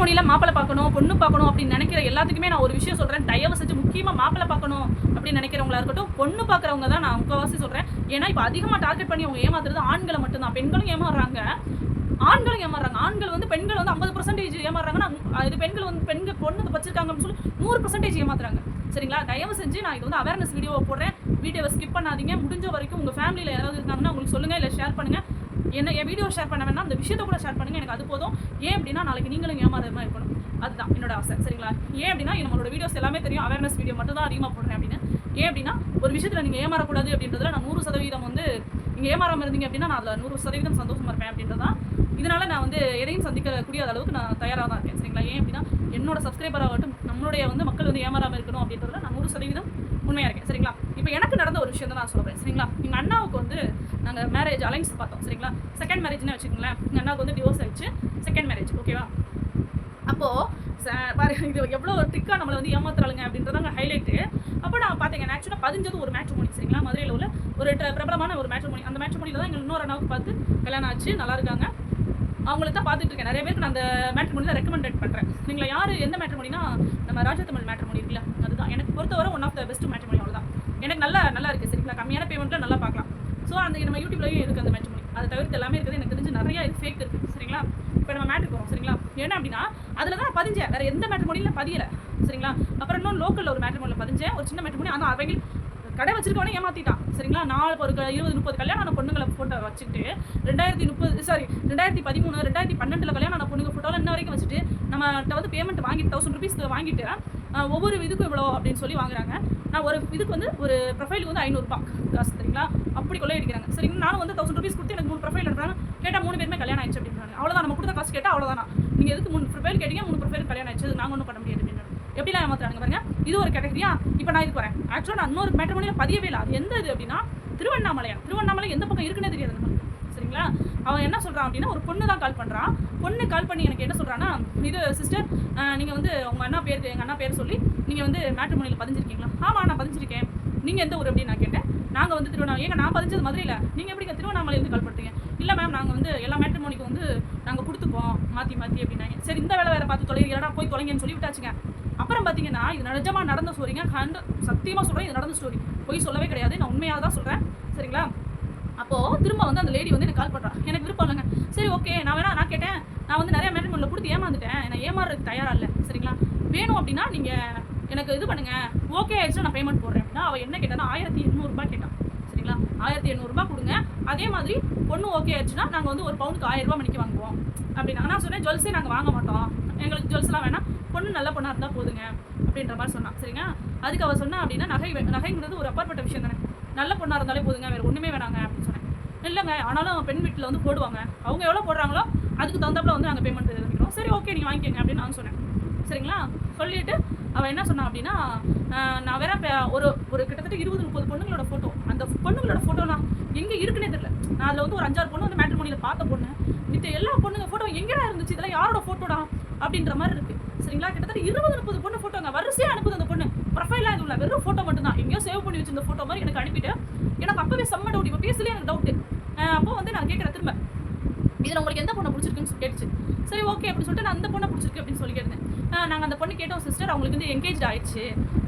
மொழியில மாப்பிளை பார்க்கணும் பொண்ணு பார்க்கணும் அப்படின்னு நினைக்கிற எல்லாத்துக்குமே நான் ஒரு விஷயம் சொல்கிறேன் தயவு செஞ்சு முக்கியமாக மாப்பிளை பார்க்கணும் அப்படின்னு நினைக்கிறவங்களா இருக்கட்டும் பொண்ணு பார்க்குறவங்க தான் நான் முக்கவாசி சொல்கிறேன் ஏன்னா இப்போ அதிகமாக டார்கெட் பண்ணி அவங்க ஏமாத்துறது ஆண்களை மட்டும்தான். பெண்களும் ஏமாறுறாங்க ஆண்களும் ஏமாறாங்க. ஆண்கள் வந்து பெண்கள் வந்து ஐம்பது பர்சன்டேஜ் ஏமாறாங்கன்னா இது பெண்கள் வந்து பெண்கள் பொண்ணு வச்சிருக்காங்கன்னு சொல்லி நூறு பர்சன்டேஜ் ஏமாத்துறாங்க. சரிங்களா? தயவு செஞ்சு நான் இது வந்து அவேர்னஸ் வீடியோ போடுறேன். வீடியோவை ஸ்கிப் பண்ணாதீங்க. முடிஞ்ச வரைக்கும் உங்கள் ஃபேமிலியில் யாராவது இருந்தாங்கன்னா உங்களுக்கு சொல்லுங்கள் இல்லை ஷேர் பண்ணுங்கள் என்ன என் வீடியோ ஷேர் பண்ண வேணாம். அந்த விஷயத்த கூட ஷேர் பண்ணுங்க. எனக்கு அது போதும். ஏன் அப்படின்னா நாளைக்கு நீங்களும் ஏமாறுற இருக்கணும். அதுதான் என்னோட ஆசை சரிங்களா? ஏன் அப்படின்னா நம்மளோட வீடியோஸ் எல்லாமே தெரியும். அவேர்னஸ் வீடியோ மட்டும் தான் அதிகமாக போடுறேன் அப்படின்னு. ஏன் அப்படின்னா ஒரு விஷயத்தில் நீங்கள் ஏமாறக்கூடாது அப்படின்றதுல நான் நூறு சதவீதம் வந்து நீங்கள் ஏமாறாமல் இருந்தீங்க அப்படின்னா நான் அதில் நூறு சதவீதம் சந்தோஷமாக இருப்பேன் அப்படின்றதான் இதனால் நான் வந்து எதையும் சந்திக்கக்கூடிய அளவுக்கு நான் தயாராக தான் இருக்கேன் சரிங்களா? ஏன் அப்படின்னா என்னோட சப்ஸ்கிரைபர் ஆகட்டும் நம்மளுடைய வந்து மக்கள் வந்து ஏமாறாமல் இருக்கணும் அப்படின்றதுல நான் நூறு சதவீதம் உண்மையாக இருக்கேன். சரிங்களா? இப்போ எனக்கு நடந்த ஒரு விஷயம் தான் நான் சொல்கிறேன் சரிங்களா? எங்கள் அண்ணாவுக்கு வந்து நாங்கள் மேரேஜ் அலைன்ஸ் பார்த்தோம். சரிங்களா? செகண்ட் மேரேஜ்னு வச்சுக்கோங்களேன். எங்கள் அண்ணாவுக்கு வந்து டிவோர்ஸ் ஆயிடுச்சு. செகண்ட் மேரேஜ் ஓகேவா அப்போது பாரு இது எவ்வளோ ஒரு ட்ரிக்காக நம்மளை வந்து ஏமாத்துறாளுங்க அப்படின்றதாங்க ஹைலைட்டு அப்போ நான் பார்த்தீங்க ஆக்சுவலாக பதிஞ்சது ஒரு மேட்ச் மொழி சரிங்களா? மதுரையில் உள்ள ஒரு பிரபலமான ஒரு மேட்ச் மொழி அந்த மேட்ச் மொழியில் தான் எங்கள் இன்னொரு அண்ணாவுக்கு பார்த்து கல்யாணம் ஆச்சு. நல்லா இருக்காங்க. அவங்களுக்கு தான் பார்த்துட்டு இருக்கேன். நிறைய பேருக்கு நான் அந்த மேட்ச் மொழியில் ரெக்கமெண்டட் பண்ணுறேன் நீங்கள் யார் எந்த மேட்ரு மொழினா நம்ம ராஜதமிழ் மேட்ரு மொழி இருக்குல்ல அதுதான். எனக்கு பொறுத்தவரை ஒன் ஆஃப் த பெஸ்ட் மேட்ரு மொழி அவ்வளோதான் எனக்கு நல்லா நல்லா இருக்குது சரிங்களா? கம்மியான பேமெண்ட்டில் நல்லா பார்க்கலாம். ஸோ அந்த நம்ம யூடியூப்லேயும் இருக்குது அந்த மேட்ரு மொழி அதை தவிர்த்து எல்லாமே இருக்குது. எனக்கு தெரிஞ்சு நிறைய இது ஃபேக் இருக்குது சரிங்களா? இப்போ நம்ம மேட்டுக்கு போகிறோம் சரிங்களா? என்ன அப்படின்னா அதில் தான் நான் பதிஞ்சேன். வேறு எந்த மேட்ரு மொழியில் பதியலை சரிங்களா? அப்புறம் இன்னும் லோக்கலில் ஒரு மேட்ரு மொழியில் பதிஞ்சேன். ஒரு சின்ன மேட்ரு மொழி ஆனால் அவங்களுக்கு கடை வச்சிருக்கவனே ஏமாத்திட்டான். சரிங்களா? நாலு ஒரு க- இருபது முப்பது கல்யாணம் ஆன பொண்ணுங்களை ஃபோட்டோ வச்சுட்டு ரெண்டாயிரத்தி முப்பது சாரி ரெண்டாயிரத்தி பதிமூணு ரெண்டாயிரத்தி பன்னெண்டில் கல்யாணம் ஆன பொண்ணுங்க ஃபோட்டோவில் இன்ன வரைக்கும் வச்சுட்டு நம்மகிட்ட வந்து பேமெண்ட் வாங்கிட்டு தௌசண்ட் ருபீஸ் வாங்கிட்டு ஒவ்வொரு இதுக்கும் இவ்வளோ அப்படின்னு சொல்லி வாங்குறாங்க. நான் ஒரு இதுக்கு வந்து ஒரு ப்ரொஃபைலுக்கு வந்து ஐநூறுபா காசு சரிங்களா? அப்படி கொள்ளை அடிக்கிறாங்க சரிங்களா நானும் வந்து தௌசண்ட் ருபீஸ் கொடுத்து எனக்கு மூணு ப்ரொஃபைல் எடுறாங்க கேட்டால் மூணு பேருமே கல்யாணம் ஆயிடுச்சு அப்படின்றாங்க அவ்வளோதான் நம்ம கொடுத்த காசு கேட்டால் அவ்வளோதான் நீங்கள் எதுக்கு மூணு ப்ரொஃபைல் கேட்டீங்க மூணு ப்ரொஃபைல் கல்யாணம் ஆயிடுச்சு. நாங்கள் ஒன்றும் பண்ண முடியாது அப்படின்னு எப்படிலாம் ஏமாத்துறாங்க பாருங்க. இது ஒரு கேட்டகரியா இப்போ நான் இதுக்கு வரேன். ஆக்சுவலாக நான் இன்னொரு மேட்ரிமோனியில் பதியவே இல்லை. அது எந்த இது அப்படின்னா திருவண்ணாமலையா? திருவண்ணாமலை எந்த பக்கம் இருக்குன்னே தெரியாது சரிங்களா? அவன் என்ன சொல்கிறான் அப்படின்னா ஒரு பொண்ணு தான் கால் பண்ணுறான் பொண்ணு கால் பண்ணி எனக்கு என்ன சொல்கிறான்னா இது சிஸ்டர் நீங்கள் வந்து உங்கள் அண்ணா பேர் எங்கள் அண்ணா பேர் சொல்லி நீங்கள் வந்து மேட்ரிமோனியில் பதிஞ்சிருக்கீங்களா? ஆமாம் நான் பதிஞ்சிருக்கேன். நீங்கள் எந்த ஊர் அப்படின்னு நான் கேட்டேன். நாங்கள் வந்து திருவண்ணாமலை ஏங்க நான் பதிஞ்சது மதுரையில்? நீங்கள் எப்படிங்க திருவண்ணாமலையிலேருந்து கால் பண்ணுறீங்க இல்லை மேம் நாங்கள் வந்து எல்லா மேட்ரிமோனிக்கு வந்து நாங்கள் கொடுத்துப்போம் மாற்றி மாற்றி அப்படின்னாங்க. சரி இந்த வேலை வேறு பார்த்து தொலைகிறா போய் தொலைங்கன்னு சொல்லி விட்டாச்சுங்க. அப்புறம் பார்த்தீங்கன்னா இது நிஜமாக நடந்த ஸ்டோரிங்க கண்டு சத்தியமாக சொல்கிறேன் இது நடந்த ஸ்டோரி போய் சொல்லவே கிடையாது. நான் உண்மையாக தான் சொல்கிறேன் சரிங்களா? அப்போது திரும்ப வந்து அந்த லேடி வந்து எனக்கு கால் பண்ணுறா எனக்கு விருப்பம் இல்லைங்க. சரி ஓகே நான் வேணா நான் கேட்டேன். நான் வந்து நிறைய மேட்ரிமோனில் கொடுத்து ஏமாந்துட்டேன். நான் ஏமாறுறதுக்கு தயாராக இல்லை. சரிங்களா? வேணும் அப்படின்னா நீங்கள் எனக்கு இது பண்ணுங்கள் ஓகே ஆயிடுச்சுன்னா நான் பேமெண்ட் போடுறேன் அப்படின்னா அவள் என்ன கேட்டானா ஆயிரத்தி எண்ணூறுபா கேட்டான் சரிங்களா? ஆயிரத்தி எண்ணூறுபா கொடுங்க. அதே மாதிரி பொண்ணு ஓகே ஆயிடுச்சுன்னா நாங்கள் வந்து ஒரு பவுனுக்கு ஆயிரம் ரூபாய் மணிக்கு வாங்குவோம். அப்படின்னா நான் சொன்னேன் ஜுவல்ஸே நாங்கள் வாங்க மாட்டோம். எங்களுக்கு ஜுவல்ஸ்லாம் வேணாம். பொண்ணு நல்ல பொண்ணாக இருந்தால் போதுங்க அப்படின்ற மாதிரி சொன்னான். சரிங்க? அதுக்கு அவள் சொன்னா அப்படின்னா நகை நகைங்கிறது ஒரு அப்பாற்பட்ட விஷயம் தானே. நல்ல பொண்ணாக இருந்தாலே போதுங்க வேறு ஒன்றுமே வேணாங்க அப்படின்னு சொன்னேன். இல்லைங்க ஆனாலும் பெண் வீட்டில் வந்து போடுவாங்க. அவங்க எவ்வளோ போடுறாங்களோ அதுக்கு தகுந்தாப்புல வந்து நாங்கள் பேமெண்ட் பண்ணிக்கிறோம் சரி ஓகே நீங்கள் வாங்கிக்கோங்க அப்படின்னு நான் சொன்னேன். சரிங்களா? சொல்லிட்டு அவள் என்ன சொன்னான் அப்படின்னா நான் வேற ஒரு ஒரு கிட்டத்தட்ட இருபது முப்பது பொண்ணுங்களோட ஃபோட்டோ அந்த பொண்ணுங்களோட ஃபோட்டோலாம் எங்கே இருக்குன்னே தெரியல. நான் அதில் வந்து ஒரு அஞ்சாறு பொண்ணு வந்து மேட்ரிமோனியில் பார்த்த பொண்ணு. மித்த எல்லா பொண்ணுங்க ஃபோட்டோ எங்கேடா இருந்துச்சு? இதெல்லாம் யாரோட ஃபோட்டோடா அப்படின்ற மாதிரி இருக்குது சரிங்களா? கிட்டத்தட்ட இருபது முப்பது பொண்ணு ஃபோட்டோங்க வரிசையாக அனுப்புது அந்த பொண்ணு. ப்ரொஃபைலாக இது இல்லை. வெறும் ஃபோட்டோ மட்டும் தான் எங்கேயோ சேவ் பண்ணி வச்சிருந்த ஃபோட்டோ மாதிரி எனக்கு அனுப்பிட்டு எனக்கு அப்பவே செம்ம டவுட் இப்போ பேசலே எனக்கு டவுட்டு அப்போ வந்து நான் கேட்குறேன் திரும்ப. இதில் உங்களுக்கு எந்த பொண்ணை பிடிச்சிருக்குன்னு சொல்லி கேட்டுச்சு. சரி ஓகே அப்படின்னு சொல்லிட்டு நான் அந்த பொண்ணை பிடிச்சிருக்கு அப்படின்னு சொல்லி கேட்டேன். நாங்கள் அந்த பொண்ணு கேட்டோம் சிஸ்டர் அவங்களுக்கு வந்து எங்கேஜ் ஆயிடுச்சு.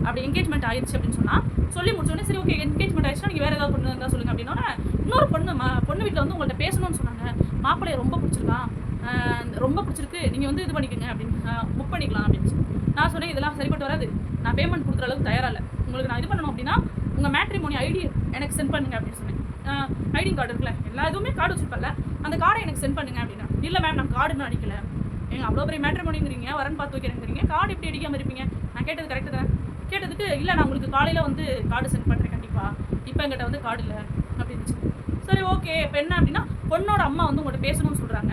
அப்படி எங்கேஜ்மெண்ட் ஆயிடுச்சு அப்படின்னு சொன்னா சொல்லி முடிச்சோடனே சரி ஓகே என்கேஜ்மெண்ட் ஆயிடுச்சுன்னா நீங்கள் வேறு ஏதாவது பொண்ணு இருந்தால் சொல்லுங்கள் அப்படின்னா இன்னொரு பொண்ணு பொண்ணு வீட்டில் வந்து உங்கள்கிட்ட பேசணும்னு சொன்னாங்க. மாப்பிள்ளைய ரொம்ப பிடிச்சிருக்கான். ரொம்ப பிடிச்சிருக்கு. நீங்கள் வந்து இது பண்ணிக்கோங்க அப்படின்னு புக் பண்ணிக்கலாம் அப்படின்னு நான் சொன்னேன் இதெல்லாம் சரிப்பட்டு வராது. நான் பேமெண்ட் கொடுக்குற அளவுக்கு தயாராக இல்லை. உங்களுக்கு நான் இது பண்ணணும் அப்படின்னா உங்கள் மேட்ரிமோனி ஐடி எனக்கு சென்ட் பண்ணுங்க அப்படின்னு சொன்னேன். ஐடி கார்டு இருக்குல்ல எல்லா இதுவுமே கார்டு வச்சுருப்பல அந்த கார்டை எனக்கு சென்ட் பண்ணுங்க அப்படின்னா. இல்லை மேம் நான் கார்டுன்னு அடிக்கல. எங்கள் அவ்வளோ பெரிய மேட்ரிமோனிங்கிறீங்க வரன்னு பார்த்து வைக்கிறேங்கிறீங்க. கார்டு எப்படி அடிக்காமல் இருப்பீங்க? நான் கேட்டது கரெக்டு தான்? கேட்டதுக்கு இல்லை நான் உங்களுக்கு காலையில் வந்து கார்டு சென்ட் பண்ணுறேன் கண்டிப்பாக இப்போ என்கிட்ட வந்து கார்டு இல்லை அப்படின்னு சரி ஓகே இப்போ என்ன அப்படின்னா பொண்ணோட அம்மா வந்து உங்கள்கிட்ட பேசணும்னு சொல்கிறாங்க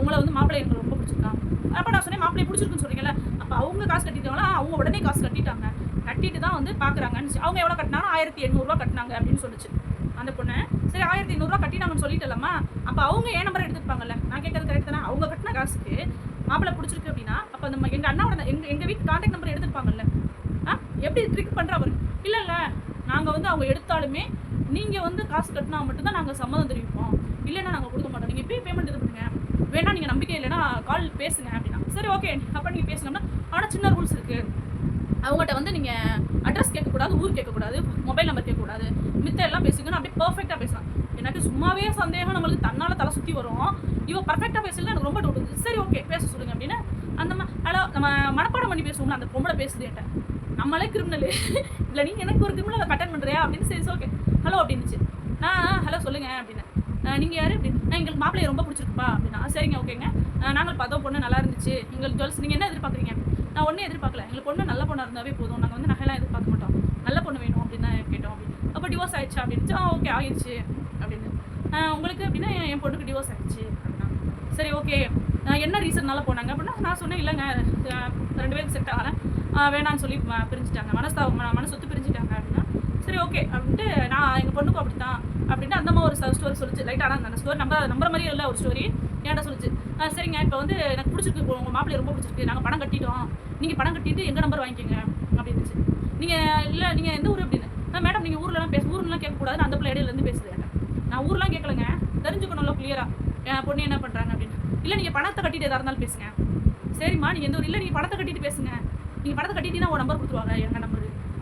உங்களை வந்து மாப்பிள்ளை எனக்கு ரொம்ப பிடிச்சிருக்கான் அப்போ நான் சொன்னேன் மாப்பிள்ளை பிடிச்சிருக்குன்னு சொல்றீங்கல்ல அப்போ அவங்க காசு கட்டிட்டாங்களா? அவங்க உடனே காசு கட்டிட்டாங்க. கட்டிட்டு தான் வந்து பார்க்குறாங்கன்னு அவங்க எவ்வளோ கட்டினாலும் ஆயிரத்தி எண்ணூறுரூவா கட்டினாங்க அப்படின்னு சொல்லிச்சு. அந்த பொண்ணு சரி ஆயிரத்தி எண்ணூறுரூவா கட்டினாங்கன்னு சொல்லிட்டலாமா அப்போ அவங்க ஏன் நம்பர் எடுத்துருப்பாங்கல்ல? நான் கேட்கறது கரெக்ட் தானே? அவங்க கட்டின காசுக்கு மாப்பிள்ளை பிடிச்சிருக்கு அப்படின்னா அப்போ நம்ம எங்கள் அண்ணாவோட எங்கள் எங்கள் வீட்டு கான்டாக்ட் நம்பர் எடுத்துருப்பாங்கல்ல? ஆ? எப்படி ட்ரிக் பண்ணுற அவர்? இல்லை இல்லை. நாங்கள் வந்து அவங்க எடுத்தாலுமே நீங்கள் வந்து காசு கட்டினா மட்டும்தான் நாங்கள் சம்மதம் தெரிவிப்போம். இல்லைன்னா நாங்கள் கொடுக்க மாட்டோம். நீங்கள் போய் பேமெண்ட் இது வேணா நீங்கள் நம்பிக்கை இல்லைன்னா கால் பேசுங்க அப்படின்னா. சரி ஓகே அப்போ நீங்கள் பேசணும்னா ஆனால் சின்ன ரூல்ஸ் இருக்குது அவங்ககிட்ட வந்து நீங்கள் அட்ரஸ் கேட்கக்கூடாது ஊர் கேட்கக்கூடாது மொபைல் நம்பர் கேட்கக்கூடாது மித்த எல்லாம் பேசுங்கன்னு அப்படியே பர்ஃபெக்டாக பேசலாம் எனக்கு சும்மாவே சந்தேகம் நம்மளுக்கு தன்னால் தலை சுற்றி வரும். இவ பர்ஃபெக்டாக பேசல எனக்கு ரொம்ப டவுட் இருந்துச்சு சரி ஓகே பேச சொல்லுங்க அப்படின்னு அந்த மா ஹலோ நம்ம மனப்பாடம் பண்ணி பேசுவோம்ல அந்த பொம்பளை பேசுது என்கிட்ட. நம்மளே கிரிமினல் இல்லை நீ எனக்கு ஒரு கிரிமினல் கட்டன் பண்ணுறியா அப்படின்னு சரி ஓகே ஹலோ அப்படின்னுச்சு. நான் ஹலோ சொல்லுங்க அப்படின்னு. நீங்கள் யார்? அப்படி நான் எங்களுக்கு மாப்பிள்ளையை ரொம்ப பிடிச்சிருக்குப்பா அப்படின்னா. சரிங்க ஓகேங்க. நாங்கள் பார்த்தோம் பொண்ணு நல்லா இருந்துச்சு. எங்களுக்கு ஜுவல்ஸ் நீங்கள் என்ன எதிர்பார்க்குறீங்க? நான் ஒன்றும் எதிர்பார்க்கல. எங்களுக்கு பொண்ணு நல்ல பொண்ணாக இருந்தாவே போதும். நாங்கள் வந்து நகையெல்லாம் எதிர்பார்க்க மாட்டோம். நல்ல பொண்ணு வேணும் அப்படின்னு தான் கேட்டோம் அப்படின்னு. அப்போ டிவோர்ஸ் ஆயிடுச்சு? அப்படின்னு. ஆ ஓகே ஆயிடுச்சு அப்படின்னு. உங்களுக்கு அப்படின்னா என் பொண்ணுக்கு டிவோர்ஸ் ஆயிடுச்சு அப்படின்னா. சரி ஓகே. என்ன ரீசன்னால போனாங்க? அப்படின்னா நான் சொன்னேன் இல்லைங்க. ரெண்டு பேருக்கு செட் ஆகலை. வேணான்னு சொல்லி பிரிஞ்சுட்டாங்க. மனசு ம- மனசு ஒத்து பிரிஞ்சுட்டாங்க அப்படின்னா. சரி ஓகே அப்படின்ட்டு நான் எங்கள் பொண்ணுக்கும் அப்படி தான் அப்படின்னு அந்த மாதிரி ஒரு ஸ்டோரி சொல்லிச்சு. லைட்டாக ஆனால் அந்த ஸ்டோரி நம்ம நம்புற மாதிரி இல்லை ஒரு ஸ்டோரி என்கிட்ட சொல்லிச்சு. சரிங்க இப்போ வந்து எனக்கு பிடிச்சிருக்கு உங்கள் மாப்பிள்ளை ரொம்ப பிடிச்சிருக்கு நாங்கள் பணம் கட்டிட்டோம். நீங்கள் பணம் கட்டிட்டு எங்கள் நம்பர் வாங்கிக்கோங்க? அப்படின்னுச்சு. நீங்கள் இல்லை நீங்கள் எந்த ஊர் அப்படின்னு? நான் மேடம் நீங்கள் ஊர்லலாம் பேச ஊர்லாம் கேட்கக்கூடாதுன்னு அந்த பிள்ளை இடையிலேருந்து பேசுது நான் ஊர்லாம் கேட்கலங்க. தெரிஞ்சுக்கணும்ல கிளியராக என் பொண்ணு என்ன பண்ணுறாங்க அப்படின்னு. இல்லை நீங்கள் பணத்தை கட்டிட்டு எதாக இருந்தாலும் பேசுங்க. சரிம்மா நீங்கள் எந்த ஊர்? இல்லை நீங்கள் பணத்தை கட்டிட்டு பேசுங்க. நீங்கள் பணத்தை கட்டிட்டீங்கன்னா உங்கள் நம்பர் கொடுத்துருவாங்க எங்கள் நம்பர்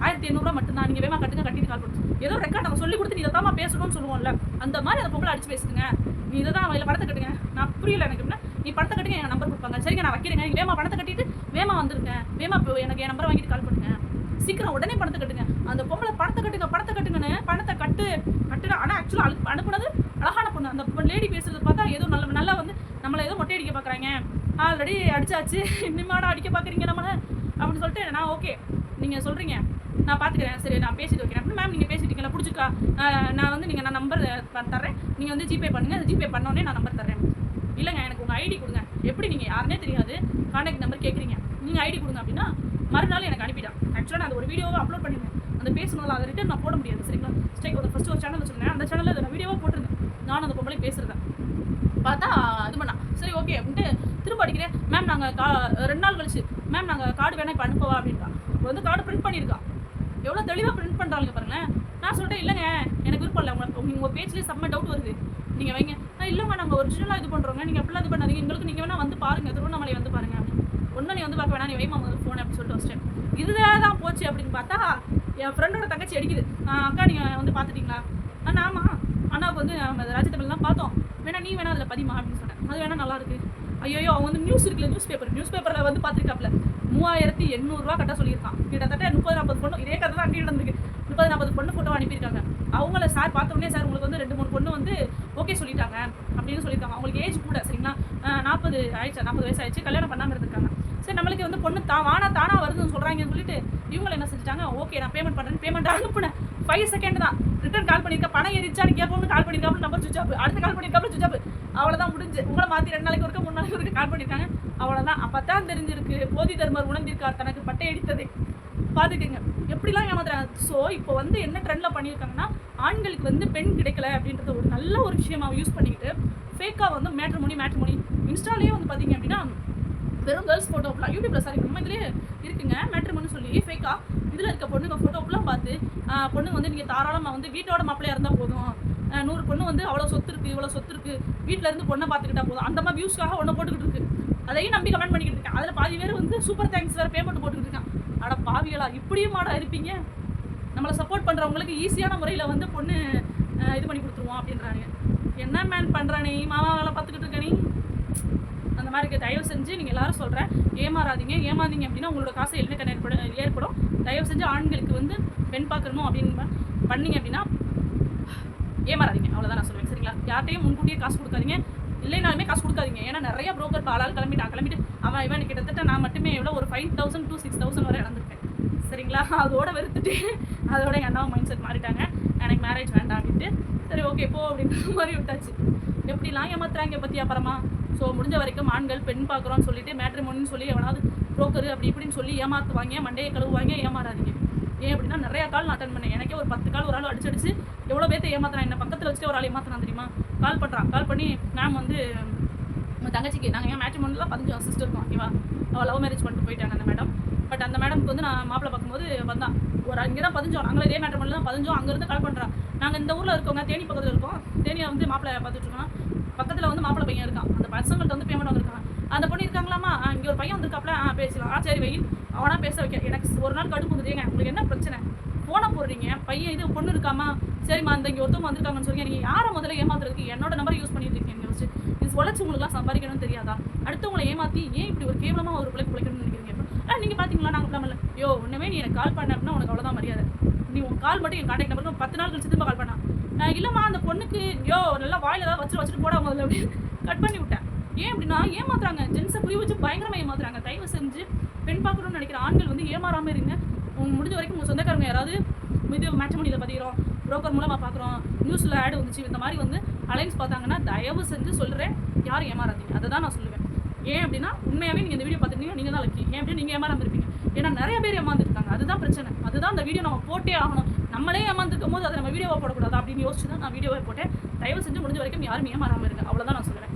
ஆயிரத்தி எண்ணூறுரூவா மட்டும்தான். நீங்கள் வேமா கட்டுங்க கட்டிட்டு கால் பண்ணுங்க ஏதோ ரெக்கார்ட் நம்ம சொல்லி கொடுத்து நீ இதை தான் பேசணும்னு சொல்லுவோம்ல அந்த மாதிரி அந்த பொம்பளை அடிச்சு பேசுதுங்க. நீ இதை தான் இல்லை பணத்தை கட்டுங்க. நான் புரியல எனக்கு அப்படின்னா நீ பணத்தை கட்டுங்க என் நம்பர் கொடுப்பாங்க. சரிங்க நான் வைக்கிறேங்க. நீங்கள் வேமா பணத்தை கட்டிட்டு வேமா வந்துருங்க வேமா இப்போ எனக்கு என் நம்பரை வாங்கிட்டு கால் பண்ணுங்க. சீக்கிரம் உடனே பணத்தை கட்டுங்க. அந்த பொம்பளை பணத்தை கட்டுங்க பணத்தை கட்டுங்கன்னு பணத்தை கட்டு கட்டுனா ஆனால் ஆக்சுவலாக அனு அனுப்புனது அழகான பொண்ணு. அந்த லேடி பேசுறது பார்த்தா ஏதோ நல்ல நல்லா வந்து நம்மளை ஏதோ மொட்டை அடிக்க பார்க்குறாங்க ஆல்ரெடி அடிச்சாச்சு. இன்னுமாடா அடிக்க பார்க்குறீங்க நம்மளை அப்படின்னு சொல்லிட்டு நான் ஓகே நீங்கள் சொல்கிறீங்க நான் பார்த்துக்கிறேன் சரி நான் பேசிட்டு வைக்கிறேன். அப்படின்னு மேம் நீங்கள் பேசிட்டீங்களா பிடிச்சிக்கா. நான் வந்து நீங்கள் நான் நம்பர் தர்றேன். நீங்கள் வந்து ஜிபே பண்ணுங்கள் ஜிபே பண்ணோடனே நான் நம்பர் தர்றேன். இல்லைங்க எனக்கு உங்கள் ஐடி கொடுங்க. எப்படி நீங்கள் யாருனே தெரியாது. கான்டாக்ட் நம்பர் கேட்குறீங்க நீங்கள் ஐடி கொடுங்க அப்படின்னா மறுநாள் எனக்கு அனுப்பிட்டான் ஆக்சுவலாக நான் அந்த ஒரு வீடியோவை அப்லோட் பண்ணிருந்தேன் அந்த பேசணும்ல அதை ரிட்டன் நான் போட முடியாது சரிங்களா? ஸ்ட்ரைக் ஒரு ஃபஸ்ட்டு ஒரு சேனல் வச்சுருந்தேன் அந்த சேனலில் நான் வீடியோவாக போட்டிருந்தேன். நானும் அந்த பொம்பளை பேசுகிறேன் பார்த்தா இது பண்ணா. சரி ஓகே அப்படின்ட்டு திரும்ப அடிக்கிறேன். மேம் நாங்கள் கா ரெண்டு நாள் கழிச்சு. மேம் நாங்கள் கார்டு வேணா இப்போ அனுப்பவா அப்படின்ட்டா இப்போ வந்து கார்டு பிரிண்ட் பண்ணியிருக்கா. எவ்வளோ தெளிவாக பிரிண்ட் பண்ணுறாங்க பாருங்களேன். நான் சொல்லிட்டேன் இல்லைங்க எனக்கு விருப்பம் இல்லை. உங்களுக்கு உங்கள் பேஜ்லேயே செம்ம டவுட் வருது. நீங்கள் வைங்க. நான் இல்லைம்மா நாங்கள் ஒரிஜினலாக இது பண்ணுறோங்க நீங்கள் அப்படிலாம் இது பண்ணாதீங்க. எங்களுக்கு நீங்கள் வேணால் வந்து பாருங்கள் திருவண்ணாமலை வந்து பாருங்க. அப்படின்னு. ஒன்றும் நீ வந்து பார்க்க வேணாம். நீ வைமா முதல்ல ஃபோன் அப்படின்னு சொல்லிட்டு வச்சிட்டேன். இதுதான் தான் போச்சு. அப்படின்னு பார்த்தா என் ஃப்ரெண்டோட தங்கச்சி அடிக்குது. அக்கா நீங்கள் வந்து பார்த்துட்டீங்களா? அண்ணா ஆமாம் அண்ணாவுக்கு வந்து நம்ம ராஜ்யத்தமிழ்லாம் பார்த்தோம். வேணா நீ வேணா அதில் பதிமா அப்படின்னு சொன்னேன் அது வேணா நல்லா இருக்கு. ஐயோ அவங்க வந்து நியூஸ் இருக்குல்ல நியூஸ் பேப்பர் நியூஸ் பேப்பரில் வந்து பார்த்துருக்காப்ல. மூவாயிரத்தி எண்ணூறுரூவா கட்ட சொல்லியிருக்கான். கிட்டத்தட்ட முப்பது நாற்பது பொண்ணு இதே கதை தான் அங்கே நடந்திருக்கு. முப்பது நாற்பது பொண்ணு ஃபோட்டோ அனுப்பியிருக்காங்க. அவங்கள சார் பார்த்தோன்னே சார் உங்களுக்கு வந்து ரெண்டு மூணு பொண்ணு வந்து ஓகே சொல்லிட்டாங்க அப்படின்னு சொல்லியிருக்காங்க. அவங்களுக்கு ஏஜ் கூட சரிங்களா? நாற்பது ஆயிடுச்சு? நாற்பது வயசு ஆயிடுச்சு. கல்யாணம் பண்ணாமல் இருந்திருக்காங்க. சரி நம்மளுக்கு வந்து பொண்ணு தா வானா தானா வருதுன்னு சொல்கிறாங்கன்னு சொல்லிட்டு இவங்களை என்ன செஞ்சுட்டாங்க? ஓகே நான் பேமெண்ட் பண்ணுறேன் பேமெண்ட் அனுப்புனேன். ஃபைவ் செகண்ட் தான். ரிட்டர்ன் கால் பண்ணியிருக்க பணம் ஏறிச்சான்னு கேட்போம்னு கால் பண்ணியிருக்காப்புல நம்பர் சுவிச் ஆஃப் அடுத்த கால் பண்ணியிருக்காப்புல சுவிச் ஆஃப் அவ்வளோதான் முடிஞ்சு. உங்களை மாற்றி ரெண்டு நாளைக்கு ஒருக்க மூணு நாளைக்கு ஒருக்க கால் பண்ணியிருக்காங்க அவ்வளோதான் அப்போ தான் தெரிஞ்சிருக்கு. போதி தர்மர் உணர்ந்திருக்கார். தனக்கு பட்டை அடித்ததை. பார்த்துக்கங்க எப்படிலாம் ஏமாத்துறாங்க? ஸோ இப்போ வந்து என்ன ட்ரெண்டில் பண்ணியிருக்காங்கன்னா ஆண்களுக்கு வந்து பெண் கிடைக்கல அப்படின்றத ஒரு நல்ல ஒரு விஷயமா யூஸ் பண்ணிக்கிட்டு ஃபேக்காக வந்து மேட்ரிமோனி மேட்ரிமோனி இன்ஸ்டாலேயே வந்து பார்த்தீங்க அப்படின்னா வெறும் கேர்ள்ஸ் ஃபோட்டோ ஃபுல்லாக யூடியூப்ல சாரி நம்ம இதுலேயே இருக்குங்க. மேட்ரிமோனி சொல்லி ஃபேக்காக இதில் இருக்க பொண்ணுங்க ஃபோட்டோ பார்த்து பொண்ணுங்க வந்து நீங்கள் தாராளமாக வந்து வீட்டோட மாப்பிள்ளையா இருந்தால் போதும். நூறு பொண்ணு வந்து அவ்வளோ சொத்து இருக்குது இவ்வளோ சொத்து இருக்குது வீட்டில் இருந்து பொண்ணை பார்த்துக்கிட்டா போதும். அந்த மாதிரி வியூஸ்க்காக ஒன்று போட்டுக்கிட்டு இருக்கு. அதையும் நம்பி கமெண்ட் பண்ணிக்கிட்டு இருக்கேன். அதில் பாதி பேர் வந்து சூப்பர் தேங்க்ஸ் வேறு பேமெண்ட் போட்டுக்கிட்டு இருக்கான் ஆனால் பாவிகளா இப்படியும் மாடா இருப்பீங்க? நம்மளை சப்போர்ட் பண்ணுறவங்களுக்கு ஈஸியான முறையில் வந்து பொண்ணு இது பண்ணி கொடுத்துருவோம் அப்படின்றாங்க என்ன மேன் பண்ணுறானே மாமா வேலை பார்த்துக்கிட்டு இருக்க நீ? அந்த மாதிரி இருக்க தயவு செஞ்சு நீங்கள் எல்லாரும் சொல்கிறேன் ஏமாறாதீங்க. ஏமாந்தீங்க அப்படின்னா உங்களோட காசை என்ன ஏற்படும் ஏற்படும். தயவு செஞ்சு ஆண்களுக்கு வந்து பெண் பார்க்கணும் அப்படின்னு பண்ணிங்க பண்ணீங்க அப்படின்னா ஏமாறாதீங்க. அவ்வளோதான் நான் சொல்லுவேன். சரிங்களா? யார்ட்டையும் முன்கூட்டியே காசு கொடுக்காதீங்க. இல்லைனாலுமே காசு கொடுக்காதீங்க. ஏன்னா நிறைய ப்ரோக்கர் பாலால் கிளம்பிட்டான் கிளம்பிட்டு அவன் இவன் கிட்டத்தட்ட நான் மட்டுமே எவ்வளோ ஒரு five thousand to six thousand வரை இழந்திருக்கேன். சரிங்களா? அதோட வெறுத்துட்டு அதோட என் அண்ணாவும் மைண்ட் செட் மாறிட்டாங்க. எனக்கு மேரேஜ் வேண்டாம் அப்படின்ட்டு சரி ஓகே போ அப்படின்ற மாதிரி விட்டாச்சு. எப்படிலாம் ஏமாத்துறாங்க பற்றி அப்புறமா ஸோ முடிஞ்ச வரைக்கும் ஆண்கள் பெண் பார்க்குறோன்னு சொல்லிட்டு மேட்ரிமோனின்னு சொல்லி எவனாவது புரோக்கரு அப்படி இப்படின்னு சொல்லி ஏமாத்துவாங்க மண்டையை கழுவுவாங்க ஏமாறாதீங்க. ஏன் அப்படின்னா நிறைய கால் நான் அட்டன் பண்ணேன். எனக்கே ஒரு பத்து கால் ஒரு ஆள் அடிச்சு அடிச்சு எவ்வளோ பேர்த்த ஏமாத்தினா என்ன பக்கத்தில் வச்சுட்டு ஒரு ஆள் ஏமாத்தினா தெரியுமா? கால் பண்ணுறான் கால் பண்ணி மேம் வந்து உங்கள் தங்கச்சிக்கு நாங்கள் ஏன் மேட்ரிமோனிலாம் பதினஞ்சு சிஸ்டர் இருக்கோம் ஓகேவா அவள் லவ் மேரேஜ் பண்ணிட்டு போயிட்டாங்க அந்த மேடம் பட் அந்த மேடம்க்கு வந்து நான் மாப்பிள்ளை பார்க்கும்போது வந்தான். ஒரு இங்கே தான் பதிஞ்சோம் நாங்களே இதே மேட்ரிமோனில் தான் பதிஞ்சோம் அங்கேருந்து கால் பண்ணுறான் நாங்கள் இந்த ஊரில் இருக்கோங்க தேனி பக்கத்தில் இருக்கோம். தேனியை வந்து மாப்பிள்ளை பார்த்துட்டு இருக்கோம் பக்கத்தில் வந்து மாப்பிள்ளை பையன் இருக்கான். அந்த பசங்கள்ட்ட வந்து பேமெண்ட் வந்திருக்காங்க அந்த பொண்ணு இருக்காங்களாமா இங்கே ஒரு பையன் வந்திருக்காப்ல ஆ பேசலாம் ஆ சரி வெயில். அவனா பேச வைக்க. எனக்கு ஒரு நாள் கடுப்பு வந்துடுங்க உங்களுக்கு என்ன பிரச்சனை? ஃபோனை போடுறீங்க. பையன் இது பொண்ணு இருக்காமா? சரிம்மா அந்த இங்கே ஒருத்தவங்க வந்திருக்காங்கன்னு சொல்லி நீங்கள் யாரை முதல்ல ஏமாத்துறதுக்கு என்னோட நம்பரை யூஸ் பண்ணிட்டு இருக்கீங்க வச்சு இது உழைச்சி உங்களுக்குலாம் சம்பாதிக்கணும்னு தெரியாதா? அடுத்தவங்களை ஏமாத்தி ஏன் இப்படி ஒரு கேவலமாக ஒரு பிள்ளைக்கு பிழைக்கணும்னு நினைக்கிறீங்க ஆ நீங்கள் பார்த்தீங்களா நாங்கள் பண்ணல யோ ஒன்றுமே நீ எனக்கு கால் பண்ண அப்படின்னா உனக்கு அவ்வளோதான் மரியாதை. நீ உன் கால் மட்டும் என் கான்டாக்ட் நம்பருக்கு பத்து நாள் கழிச்சு திரும்ப கால் பண்ணா. நான் இல்லைம்மா அந்த பொண்ணுக்கு யோ நல்லா வாயில் ஏதாவது வச்சுட்டு வச்சுட்டு போட முதல்ல அப்படின்னு கட் பண்ணி விட்டேன். ஏன் அப்படின்னா ஏமாத்துறாங்க. ஜென்ஸை புரிய வச்சு பயங்கரமாக ஏமாத்துறாங்க. தயவு செஞ்சு பெண் பார்க்கணும்னு நினைக்கிற ஆண்கள் வந்து ஏமாறாமல் இருங்க. உங்க முடிஞ்ச வரைக்கும் உங்கள் சொந்தக்காரங்க யாராவது இது மேட்ச்மணியில் பதிகிறோம் புரோக்கர் மூலமாக பார்க்குறோம் நியூஸில் ஆடு வந்துச்சு. இந்த மாதிரி வந்து அலைன்ஸ் பார்த்தாங்கன்னா தயவு செஞ்சு சொல்கிறேன் யாரும் ஏமாறாதீங்க. அதை தான் நான் சொல்லுவேன். ஏன் அப்படின்னா உண்மையாகவே நீங்கள் இந்த வீடியோ பார்த்துருந்தீங்க நீங்கள் தான் லக்கி ஏன் அப்படின்னா நீங்கள் ஏமாறாமல் இருப்பீங்க. ஏன்னா நிறைய பேர் ஏமாந்துருக்காங்க. அதுதான் பிரச்சனை. அதுதான் அந்த வீடியோ நம்ம போட்டே ஆகணும். நம்மளே ஏமாந்துருக்கும் போது அதை நம்ம வீடியோவை போடக்கூடாது அப்படின்னு யோசிச்சு தான் நான் வீடியோவை போட்டேன். தயவு செஞ்சு முடிஞ்ச வரைக்கும் யாரும் ஏமாறாமல் இருக்கு அவ்வளோதான் நான் சொல்லுவேன்.